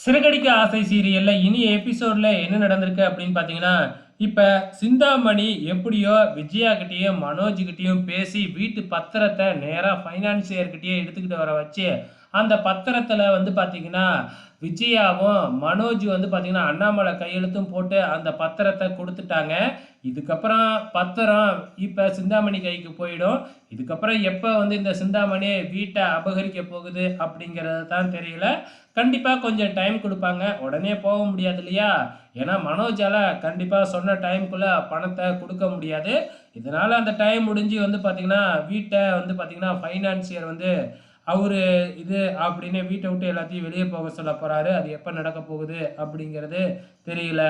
சிறகடிக்க ஆசை சீரியல்ல இனி எபிசோட்ல என்ன நடந்திருக்கு அப்படின்னு பார்த்தீங்கன்னா இப்ப சிந்தாமணி எப்படியோ விஜயா கிட்டேயும் மனோஜ் கிட்டேயும் பேசி வீட்டு பத்திரத்தை நேரா ஃபைனான்சியர்கிட்டயே எடுத்துக்கிட்டு வர வச்சு அந்த பத்திரத்தில் வந்து பார்த்தீங்கன்னா விஜயாவும் மனோஜ் வந்து பார்த்தீங்கன்னா அண்ணாமலை கையெழுத்தும் போட்டு அந்த பத்திரத்தை கொடுத்துட்டாங்க. இதுக்கப்புறம் பத்திரம் இப்போ சிந்தாமணி கைக்கு போயிடும். இதுக்கப்புறம் எப்போ வந்து இந்த சிந்தாமணி வீட்டை அபகரிக்க போகுது அப்படிங்கிறது தான் தெரியல. கண்டிப்பாக கொஞ்சம் டைம் கொடுப்பாங்க. உடனே போக முடியாது இல்லையா? ஏன்னா மனோஜால கண்டிப்பாக சொன்ன டைமுக்குள்ளே பணத்தை கொடுக்க முடியாது. இதனால் அந்த டைம் முடிஞ்சு வந்து பார்த்திங்கன்னா வீட்டை வந்து பார்த்திங்கன்னா ஃபைனான்சியர் வந்து அவர் இது அப்படின்னு வீட்டை விட்டு எல்லாத்தையும் வெளியே போக சொல்ல போகிறாரு அது எப்போ நடக்க போகுது அப்படிங்கிறது தெரியல.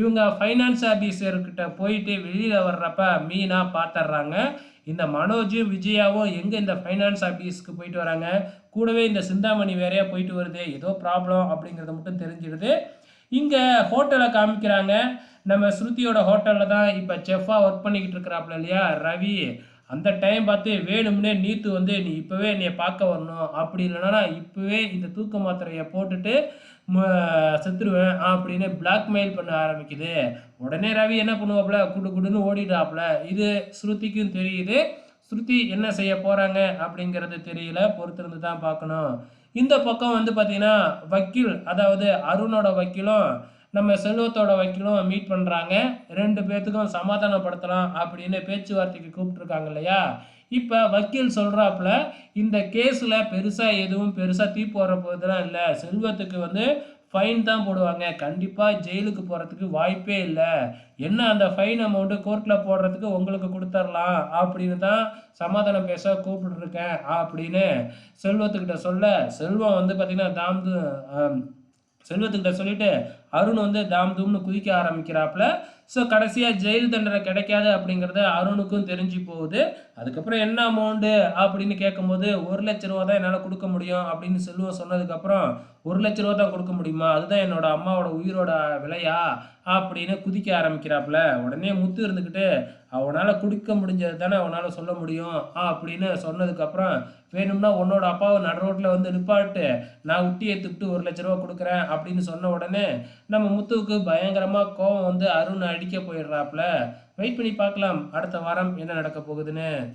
இவங்க ஃபைனான்ஸ் ஆஃபீஸர்கிட்ட போயிட்டு வெளியில் வர்றப்ப மீனாக பார்த்துட்றாங்க இந்த மனோஜும் விஜயாவும் எங்கே இந்த ஃபைனான்ஸ் ஆஃபீஸ்க்கு போயிட்டு வராங்க? கூடவே இந்த சிந்தாமணி வேறையா போயிட்டு வருது. ஏதோ ப்ராப்ளம் அப்படிங்கிறது மட்டும் தெரிஞ்சிடுது. இங்கே ஹோட்டலை காமிக்கிறாங்க. நம்ம ஸ்ருதியோட ஹோட்டலில் தான் இப்போ செஃப்பாக ஒர்க் பண்ணிக்கிட்டு இருக்கிறாப்புல இல்லையா? ரவி. அந்த டைம் பார்த்து வேணும்னே நீத்து வந்து நீ இப்போவே என்னைய பார்க்க வரணும். அப்படி இல்லைன்னா இப்போவே இந்த தூக்க மாத்திரையை போட்டுட்டு ம- செத்துருவேன் அப்படின்னு பிளாக்மெயில் பண்ண ஆரம்பிக்குது. உடனே ரவி என்ன பண்ணுவாப்புல? குடு குடுன்னு ஓடிட்டாப்புல. இது ஸ்ருதிக்கும் தெரியுது. ஸ்ருதி என்ன செய்ய போகிறாங்க அப்படிங்கிறது தெரியல. பொறுத்திருந்து தான் பார்க்கணும். இந்த பக்கம் வந்து பார்த்தீங்கன்னா வக்கீல் அதாவது அருணோட வக்கீலும் நம்ம செல்வத்தோட வக்கீலும் மீட் பண்ணுறாங்க ரெண்டு பேர்த்துக்கும் சமாதானப்படுத்தலாம் அப்படின்னு பேச்சுவார்த்தைக்கு கூப்பிட்டுருக்காங்க இல்லையா? இப்போ வக்கீல் சொல்கிறாப்புல இந்த கேஸில் பெருசாக எதுவும் பெருசாக தீ போகிற போதெல்லாம் இல்லை. செல்வத்துக்கு வந்து ஃபைன் தான் போடுவாங்க. கண்டிப்பாக ஜெயிலுக்கு போகிறதுக்கு வாய்ப்பே இல்லை. என்ன அந்த ஃபைன் அமௌண்ட்டு கோர்ட்டில் போடுறதுக்கு உங்களுக்கு கொடுத்துர்லாம் அப்படின்னு தான் சமாதானம் பேச கூப்பிட்டுருக்கேன் அப்படின்னு செல்வத்துக்கிட்ட சொல்ல செல்வம் வந்து பார்த்திங்கன்னா தாம்து ஆம், செல்வத்துக்கிட்ட சொல்லிட்டு அருண் வந்து தாம் தூம்னு குதிக்க ஆரம்பிக்கிறாப்புல. ஸோ கடைசியாக ஜெயில் தண்டனை கிடைக்காது அப்படிங்கிறது அருணுக்கும் தெரிஞ்சு போகுது. அதுக்கப்புறம் என்ன அமௌண்ட்டு அப்படின்னு கேட்கும்போது ஒரு லட்ச ரூபா தான் என்னால் கொடுக்க முடியும் அப்படின்னு செல்வம் சொன்னதுக்கப்புறம் ஒரு லட்ச ரூபா தான் கொடுக்க முடியுமா? அதுதான் என்னோட அம்மாவோட உயிரோட விலையா? அப்படின்னு குதிக்க ஆரம்பிக்கிறாப்புல. உடனே முத்து இருந்துக்கிட்டு அவனால் கொடுக்க முடிஞ்சது தானே அவனால் சொல்ல முடியும் அப்படின்னு சொன்னதுக்கப்புறம் வேணும்னா உன்னோட அப்பாவை நடு ரோட்டில் வந்து நிப்பாட்டு. நான் உட்டி ஏற்றுக்கிட்டு ஒரு லட்ச ரூபா கொடுக்குறேன் அப்படின்னு சொன்ன உடனே நம்ம முத்துவுக்கு பயங்கரமாக கோவம் வந்து அருண் அடிக்க போயிடுறாப்புல. வெயிட் பண்ணி பார்க்கலாம். அடுத்த வாரம் என்ன நடக்க போகுதுன்னு.